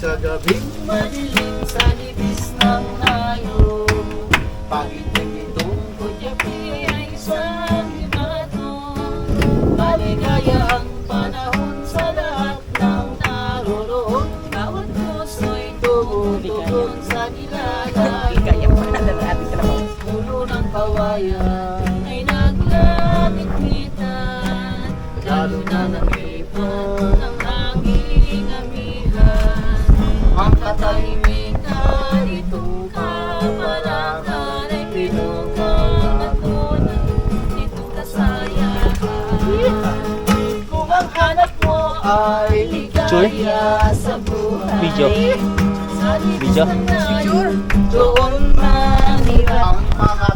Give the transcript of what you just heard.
Sa gabing madilim sa nipis ng hayo Pagit na itong kutyapi ay sa limato. Maligaya ang panahon sa lahat ng naroroon. Bawat puso'y tumutugon sa nilalang Ligaya pa na natin ka naman. Puno ng kawayan ay naglamit-mitan Lalo na ng ipon ng ang hanap mo ay ligaya sa buhay. Video. Sa Video? Doon. Ang mga